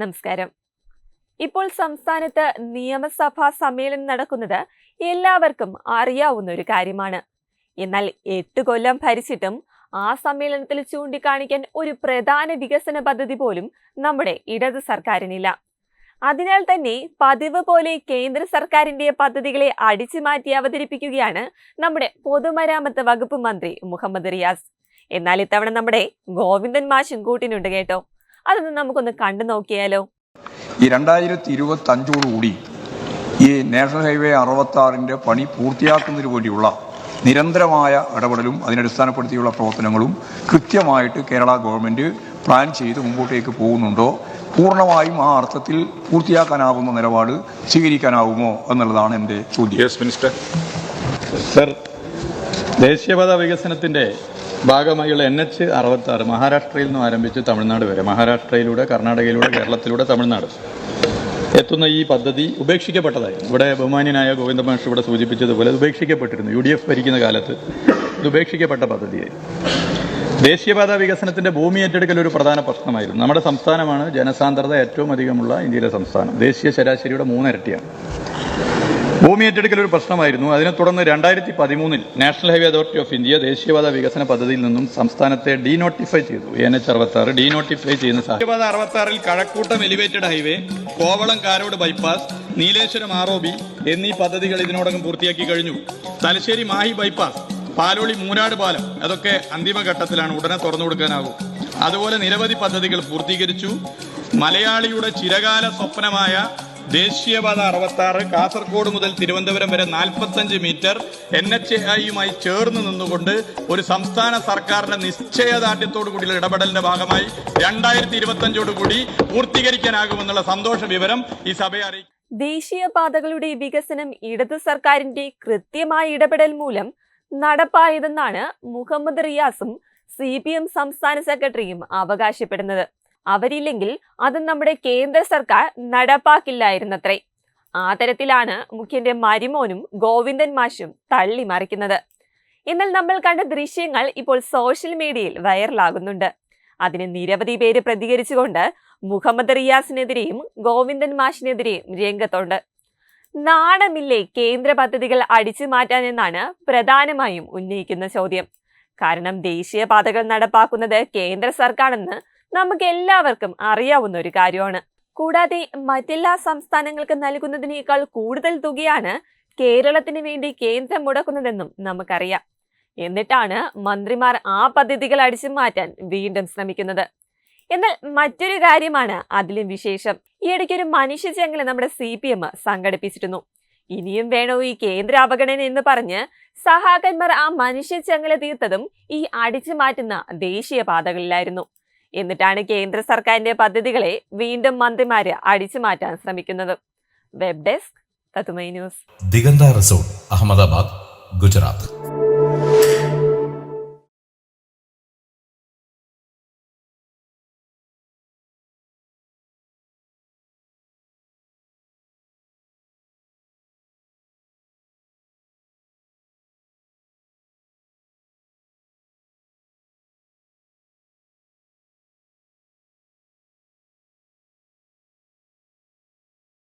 നമസ്കാരം. ഇപ്പോൾ സംസ്ഥാനത്ത് നിയമസഭാ സമ്മേളനം നടക്കുന്നത് എല്ലാവർക്കും അറിയാവുന്ന ഒരു കാര്യമാണ്. എന്നാൽ എട്ട് കൊല്ലം ഭരിച്ചിട്ടും ആ സമ്മേളനത്തിൽ ചൂണ്ടിക്കാണിക്കാൻ ഒരു പ്രധാന വികസന പദ്ധതി പോലും നമ്മുടെ ഇടത് സർക്കാരിനില്ല. അതിനാൽ തന്നെ പതിവ് പോലെ കേന്ദ്ര സർക്കാരിന്റെ പദ്ധതികളെ അടിച്ചു മാറ്റി അവതരിപ്പിക്കുകയാണ് നമ്മുടെ പൊതുമരാമത്ത് വകുപ്പ് മന്ത്രി മുഹമ്മദ് റിയാസ്. എന്നാൽ ഇത്തവണ നമ്മുടെ ഗോവിന്ദൻ മാഷും കൂട്ടിനുണ്ട് കേട്ടോ. അതൊന്ന് നമുക്കൊന്ന് കണ്ടു നോക്കിയാലോ. ഈ രണ്ടായിരത്തി ഇരുപത്തി അഞ്ചോടുകൂടി ഈ നാഷണൽ ഹൈവേ അറുപത്തി ആറിന്റെ പണി പൂർത്തിയാക്കുന്നതിന് വേണ്ടിയുള്ള നിരന്തരമായ ഇടപെടലും അതിനടിസ്ഥാനപ്പെടുത്തിയുള്ള പ്രവർത്തനങ്ങളും കൃത്യമായിട്ട് കേരള ഗവൺമെന്റ് പ്ലാൻ ചെയ്ത് മുമ്പോട്ടേക്ക് പോകുന്നുണ്ടോ? പൂർണമായും ആ അർത്ഥത്തിൽ പൂർത്തിയാക്കാനാവുന്ന നിലപാട് സ്വീകരിക്കാനാവുമോ എന്നുള്ളതാണ് എന്റെ ചോദ്യം. യെസ് മിനിസ്റ്റർ സർ ദേശീയപാത വികസനത്തിന്റെ ഭാഗമായുള്ള എൻ എച്ച് അറുപത്തി ആറ് മഹാരാഷ്ട്രയിൽ നിന്നും ആരംഭിച്ച് തമിഴ്നാട് വരെ. മഹാരാഷ്ട്രയിലൂടെ കർണാടകയിലൂടെ കേരളത്തിലൂടെ തമിഴ്നാട്. എത്തുന്ന ഈ പദ്ധതി ഉപേക്ഷിക്കപ്പെട്ടതായി. ഇവിടെ ബഹുമാന്യനായ ഗോവിന്ദ മാഷ് ഇവിടെ സൂചിപ്പിച്ചതുപോലെ ഉപേക്ഷിക്കപ്പെട്ടിരുന്നു. യു ഡി എഫ് ഭരിക്കുന്ന കാലത്ത് ഇത് ഉപേക്ഷിക്കപ്പെട്ട പദ്ധതിയായി. ദേശീയപാത വികസനത്തിന്റെ ഭൂമി ഏറ്റെടുക്കൽ ഒരു പ്രധാന പ്രശ്നമായിരുന്നു. നമ്മുടെ സംസ്ഥാനമാണ് ജനസാന്ദ്രത ഏറ്റവും അധികമുള്ള ഇന്ത്യയിലെ സംസ്ഥാനം. ദേശീയ ശരാശരിയുടെ മൂന്നിരട്ടിയാണ്. ഭൂമി ഏറ്റെടുക്കൽ ഒരു പ്രശ്നമായിരുന്നു. അതിനെ തുടർന്ന് രണ്ടായിരത്തി പതിമൂന്നിൽ national highway authority of India ദേശീയപാത വികസന പദ്ധതിയിൽ നിന്നും സംസ്ഥാനത്തെ ഡീനോട്ടിഫൈ ചെയ്തു. എൻ എച്ച് അറുപത്തി ആറ് ഡീനോട്ടിഫൈ ചെയ്യുന്ന ദേശീയപാത അറുപത്തി ആറിൽ Kazhakkoottam elevated highway Kovalam Karode bypass Nileshwaram R എന്നീ പദ്ധതികൾ ഇതിനോടകം പൂർത്തിയാക്കി കഴിഞ്ഞു. തലശ്ശേരി മാഹി ബൈപ്പാസ് പാലോളി മൂരാട് പാലം അതൊക്കെ അന്തിമഘട്ടത്തിലാണ് ഉടനെ തുറന്നു കൊടുക്കാനാകും. അതുപോലെ നിരവധി പദ്ധതികൾ പൂർത്തീകരിച്ചു. മലയാളിയുടെ ചിരകാല സ്വപ്നമായ ദേശീയപാത അറുപത്തി ആറ് കാസർഗോഡ് മുതൽ തിരുവനന്തപുരം വരെ നാൽപ്പത്തഞ്ച് മീറ്റർ. എൻ എച്ച് ഐയുമായി ചേർന്ന് നിന്നുകൊണ്ട് ഒരു സംസ്ഥാന സർക്കാരിന്റെ നിശ്ചയദാർഢ്യത്തോടു കൂടിയുള്ള ഇടപെടലിന്റെ ഭാഗമായി രണ്ടായിരത്തി ഇരുപത്തഞ്ചോടുകൂടി പൂർത്തീകരിക്കാനാകുമെന്നുള്ള സന്തോഷ വിവരം ഈ സഭയെ അറിയിക്കും ദേശീയപാതകളുടെ വികസനം ഇടത് സർക്കാരിന്റെ കൃത്യമായ ഇടപെടൽ മൂലം നടപ്പായതെന്നാണ് മുഹമ്മദ് റിയാസും സി പി എം സംസ്ഥാന സെക്രട്ടറിയും അവകാശപ്പെടുന്നത്. അവരില്ലെങ്കിൽ അത് നമ്മുടെ കേന്ദ്ര സർക്കാർ നടപ്പാക്കില്ലായിരുന്നത്രേ. ആ തരത്തിലാണ് മുഖ്യന്റെ മരുമോനും ഗോവിന്ദൻ മാഷും തള്ളി മറിക്കുന്നത്. എന്നാൽ നമ്മൾ കണ്ട ദൃശ്യങ്ങൾ ഇപ്പോൾ സോഷ്യൽ മീഡിയയിൽ വൈറലാകുന്നുണ്ട്. അതിന് നിരവധി പേര് പ്രതികരിച്ചുകൊണ്ട് മുഹമ്മദ് റിയാസിനെതിരെയും ഗോവിന്ദൻ മാഷിനെതിരെയും രംഗത്തുണ്ട്. നാണമില്ലേ കേന്ദ്ര പദ്ധതികൾ അടിച്ചു മാറ്റാനെന്നാണ് പ്രധാനമായും ഉന്നയിക്കുന്ന ചോദ്യം. കാരണം ദേശീയപാതകൾ നടപ്പാക്കുന്നത് കേന്ദ്ര സർക്കാരെന്ന് നമുക്ക് എല്ലാവർക്കും അറിയാവുന്ന ഒരു കാര്യമാണ്. കൂടാതെ മറ്റെല്ലാ സംസ്ഥാനങ്ങൾക്ക് നൽകുന്നതിനേക്കാൾ കൂടുതൽ തുകയാണ് കേരളത്തിന് വേണ്ടി കേന്ദ്രം മുടക്കുന്നതെന്നും നമുക്കറിയാം. എന്നിട്ടാണ് മന്ത്രിമാർ ആ പദ്ധതികൾ അടിച്ചു മാറ്റാൻ വീണ്ടും ശ്രമിക്കുന്നത്. എന്നാൽ മറ്റൊരു കാര്യമാണ് അതിലും വിശേഷം. ഈ ഇടയ്ക്ക് ഒരു മനുഷ്യ നമ്മുടെ സി പി എം സംഘടിപ്പിച്ചിരുന്നു. ഇനിയും വേണോ ഈ കേന്ദ്ര അവഗണന എന്ന് പറഞ്ഞ് സഹാക്കന്മാർ ആ മനുഷ്യ ചെങ്ങല തീർത്തതും ഈ അടിച്ചു മാറ്റുന്ന ദേശീയ പാതകളിലായിരുന്നു. എന്നിട്ടാണ് കേന്ദ്ര സർക്കാരിന്റെ പദ്ധതികളെ വീണ്ടും മന്ത്രിമാര് അടിച്ചു മാറ്റാൻ ശ്രമിക്കുന്നത്. Web desk news. Diganta resort Ahmedabad Gujarat.